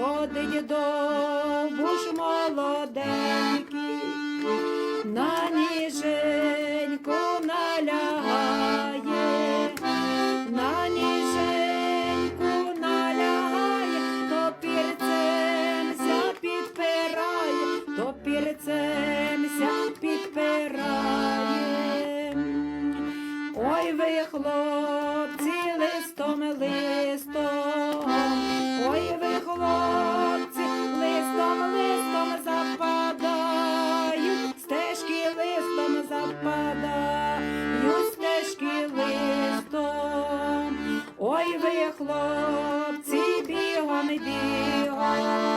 ходить добуш молоденький, на ніженьку налягає, на ніженьку налягає, то пірцемся підпирає, то пірцемся підпирає. Ой ви, хлопці, листом листом, западають стежки листом. Ой ви, хлопці, бігом, бігом.